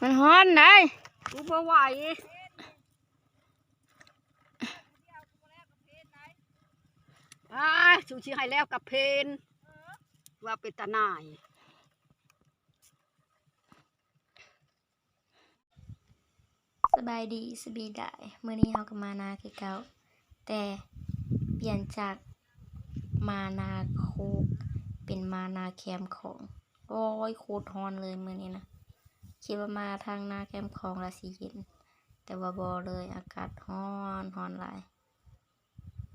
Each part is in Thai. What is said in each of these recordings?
มันฮ้อนได้กูบ่ไหวอ้ายชูชีให้แล้วกับเพนว่าเป็นตาหนายสบายดีสบีได้เมื่อนี้เฮาก็มานาคือเก่าแต่เปลี่ยนจากมานาโคกเป็นมานาแคมของโอ้ยโคตรฮ้อนเลยมื้อนี้นะ คิดว่ามาทางนาแคมของละสิเย็น แต่ว่าบ่เลยอากาศร้อนร้อนหลาย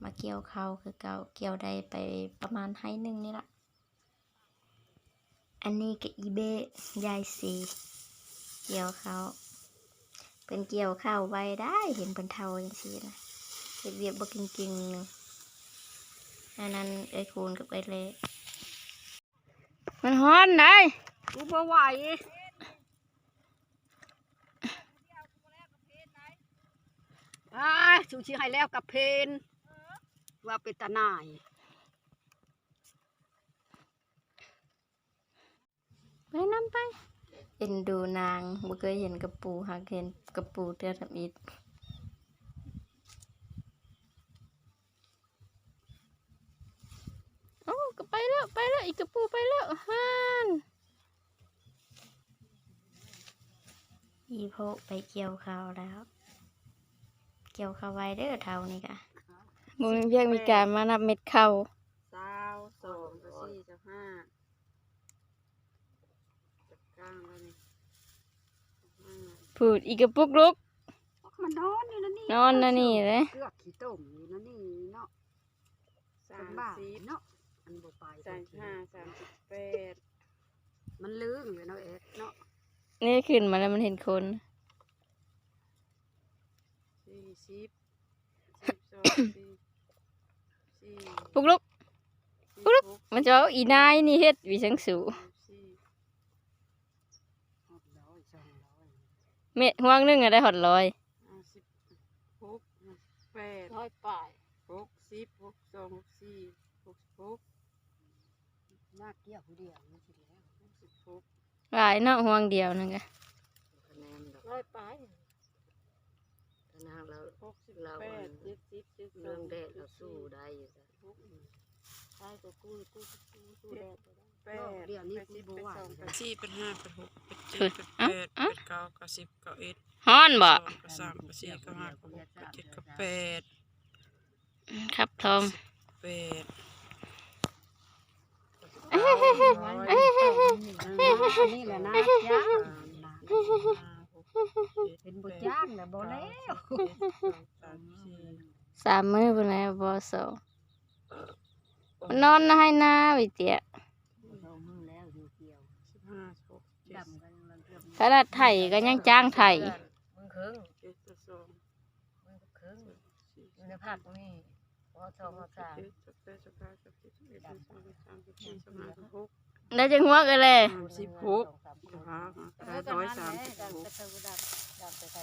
มาเกี่ยวเขาคือเกาเกี่ยวได้ไปประมาณไห้หนึงนี่ละอันนี้ก็อีเบยายสีเกี่ยวเขาเป็นเกี่ยวข้าวไว้ได้เห็นเป็นเทาอย่างซี่นะเห็ดเวียบบ่จริงๆหนึงอันนั้นไอคูณกับไอเละมันฮ้อนได้กูบ่ไหวอ้าย ชูชีให้แล้วกับเพนว่าเป็นตาหนายไปน้ำไปเอ็นดูนางบ่เคยเห็นกระปูหากเห็นกระปูเตือทำอิดโอ้ก็ไปแล้วไปแล้วอีกกระปูไปแล้วฮ่านอีโพไปเกี่ยวข้าวแล้ว เกี่ยวข้าวไว้เด้อเท่านี้กะมึงเพียงมีการมานับเม็ดข้าวสาวสองสามสี่สิบห้าจับกลางแล้วนี่ห้าพูดอีกกระปุกลุก มันนอนอยู่นะนี่นอนนะนี่เลยเลือกขี้ต้มอยู่นะนี่เนาะสาเป็นมบ้าสิบเนาะอันบ่ไปสามสิบห้าสามสิบแปดมันลืมอยู่เนาะเอ็ดเนาะ นี่ขึ้นมาแล้วมันเห็นคน สี่สิบสิบสองสี่สี่ ปุกลุกสิบหกมันจะเอาอีนายนี่เฮ็ดวิสังสูสี่หกร้อยสองร้อยเม็ดห่วงหนึงอะได้หอดลอยห้าสิบหกห้าสิบแปดร้อยป่ายหกสิบหกสองหกสี่หกสิบหกมากเกี่ยวผู้เดียวนี่สิแล้วหกสิบหกหลายเนาะห่วงเดียวนึงอะคะแนนดอกร้อยปลาย คะแนนเราหกสิบแปดเจ็ดสิบเจ็ดสเรื่ององแดดเราสู้ได้อยู่จ้ะหกใช่ก็กู้กู้กู้สู้แดดแปดเดี๋ยวนี้แปดสิบกูแปบ่ดไหวสองแปดสี่แปดห้าแปดหกแปดสุเจ็ดดแปดเอ้าแปดเอ้าเก้าเก้าสิบเก้าเอ็ดฮ้อนบ่สองเก้าสามเก้าสี่เก้าห้าเก้าหกเก้าเจ็ดเก้าแปดครับทองแปดนี่แหละนะจ้า เป็นบุจ้างแต่บ่แล้วสามมื้อพุ่นแล้วบ่สองมันนอนนะให้นาวิเตียสองมือแล้วอยู่เกี่ยวสิบห้าหกเจ็ดดำกันยังเกือบขนาดไถก็ยังจ้างไถมึงครึ่งเจ็ดสิบสองมึงครึ่งสี่อยู่ในภาคนี่พอสองพอสามเจ็ดสิบแปดสิบเก้าสิบสิบเอ็ดสิบสองสิบสามสิบสี่สิบห้าสิบหกได้จังหัวกันเลยสามสิบหกห้า ร้อยสามสิบหก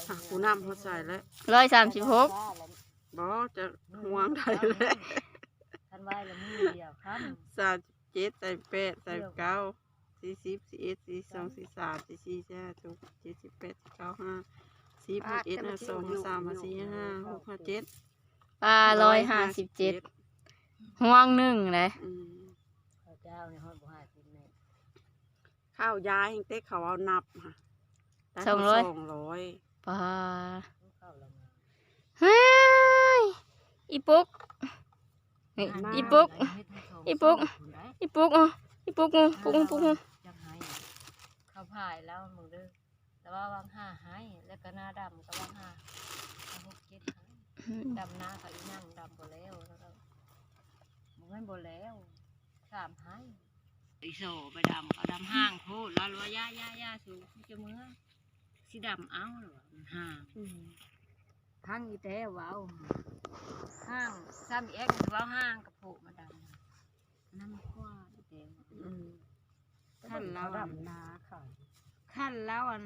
หักกูน้ำเขาใส่แล้วร้อยสามสิบหกบอจะห่วงได้แล้วท่านไหวแล้วมือเดียวครับสามสิบเจ็ดใส่แปดใส่เก้าสี่สิบสี่เอ็ดสี่สองสี่สามสี่สี่สี่ห้าหกเจ็ดสิบแปดเก้าห้าสิบหกเอ็ดห้าสองห้าสามห้าสี่ห้าหกห้าเจ็ดปลาร้อยห้าสิบเจ็ดห่วงหนึ่งเลยอืมข้าวเจ้าในห้องบ่หากินเนี่ย ข้าวย้ายแห่งเต๊กเขาเอานับค่ะได้สองร้อย สองร้อยปลาข้าวละมาเฮ้ยอีปุกนี่อีปุกอีปุ๊ก อีปุกอะอีปุกอะปุกอะปุกอะยังให้เขาพายแล้วมึงเด้อแต่ว่าวางห้าให้แล้วก็หน้าดำก็วางห้าเอาหกเจ็ดให้ดำหน้าเขาอีนั่งดำบ่แล้วแล้วก็มึงไม่บ่แล้วสามให้ อีโซไปดำเขาดำห้างโพดแล้วว่าย่าย่าย่าสูงจะเมื่อสิดำเอาหรอห้างทั้งอีแต่ว้าวห้างซ้ำอีเอ็กว้าวห้างกับโผมาดำน้ำข้าอีแต่ขั้นแล้วดำนาค่ะขั้นแล้วอัน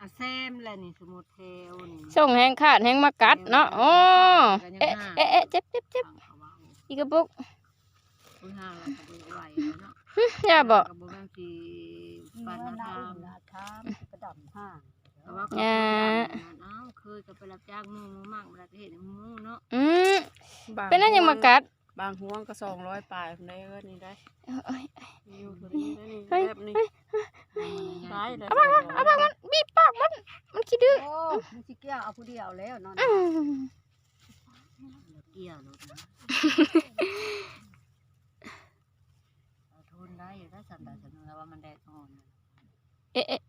อาแซมแหละนี่สมุทรเทวนี่ส่งแหงขาดแหงมากัดเนาะโอ้เอ๊ะเอ๊ะเอ๊ะเจ็บเจ็บเจ็บอีกระปุกคุยห่างแล้วก็บ่ไหวแล้วเนาะอ ย่าบอกก็บ่แม่นสิปานนาทามนาทามกระดำห้างก็ว่าอ่าเอ้าเคยก็ไปรับจ้างหมู่หมู่มั่งบ่ได้ก็เฮ็ดให้หมู่เนาะอืมบางเป็นนั่นยังมากัด บางห่วงก็สองร้อยปลายคนได้เอ้ยนี่ได้เอ้ยมีอยู่ตัวนี้ได้นี่เฮ้ยแบบนี้ได้ได้เลยเอาบ้างมันเอาบ้างมันบีบปากมันมันขี้ดื้อโอ้มันสิเกี่ยวเอาผู้เดียวแล้วเนาะอืมเกี่ยวรถนะเอาทนได้อยู่ถ้าสันดาสันว่า มันแดดอ่อนเอ๊ะเอ๊ะ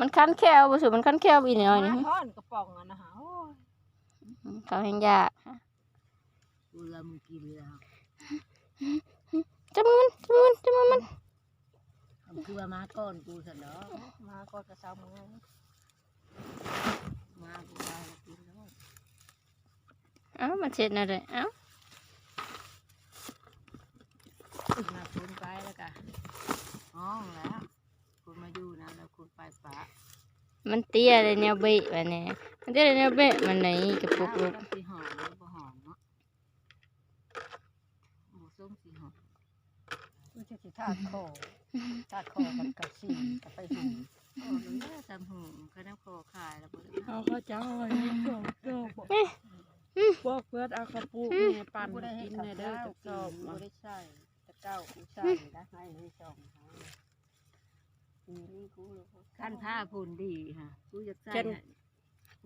มันคันแควบ่สุมันคันแควอีกหน่อยนี่มาท่อนกระป๋องอะนะฮะโอ้ยเขาแห่งยากกูละมึงกินแล้วจับมือมันจับมือมันจับมือมันมันคือว่ามาก่อนกูสันเนาะมาก็กระซ้ำมือมากูได้แล้วกินแล้วเอ้ามันเสร็จแล้วเลยเอ้ามาคุณ ไปแล้วกันห้องแล้วคุณมาอยู่นะแล้วคุณไปปะมันเตี้ยเลยแนวเบะวะเนี่ยมันเตี้ยเลยแนวเบะมันไหนกระปุกลูกสีหอมหรือบ่หอมเนาะหมูส้มสีหอมมันจะสิทาดคอทาดคอมันกับสีกับไปหูโอ้มันได้ตำหูก็น้ำโคขายแล้วบ่ได้เอาข้าวเจ้าไอ้ดอกดอกบอกบอกเพื่อนเอาข้าวปุกเนี่ยปั่นกูได้ให้กินขับเนี่ยเด้อกระสอบกูมาได้ใช่ ตะเก้ากูใช่นะให้ให้สองให้ปีนี้กูเลยขั้นผ้าพูนดีค่ะกูอยากใส่ให้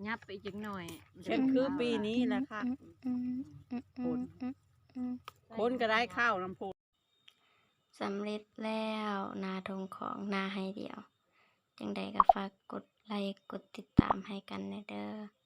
ยับไปจังหน่อยเช่นคือปีนี้แหละค่ะอืมอืมอืมอืมอืมคนก็ได้ข้าวน้ำพุสำเร็จแล้วนาทงของนาให้เดียว จังใดก็ฝากกดไลค์กดติดตามให้กันนะเด้อ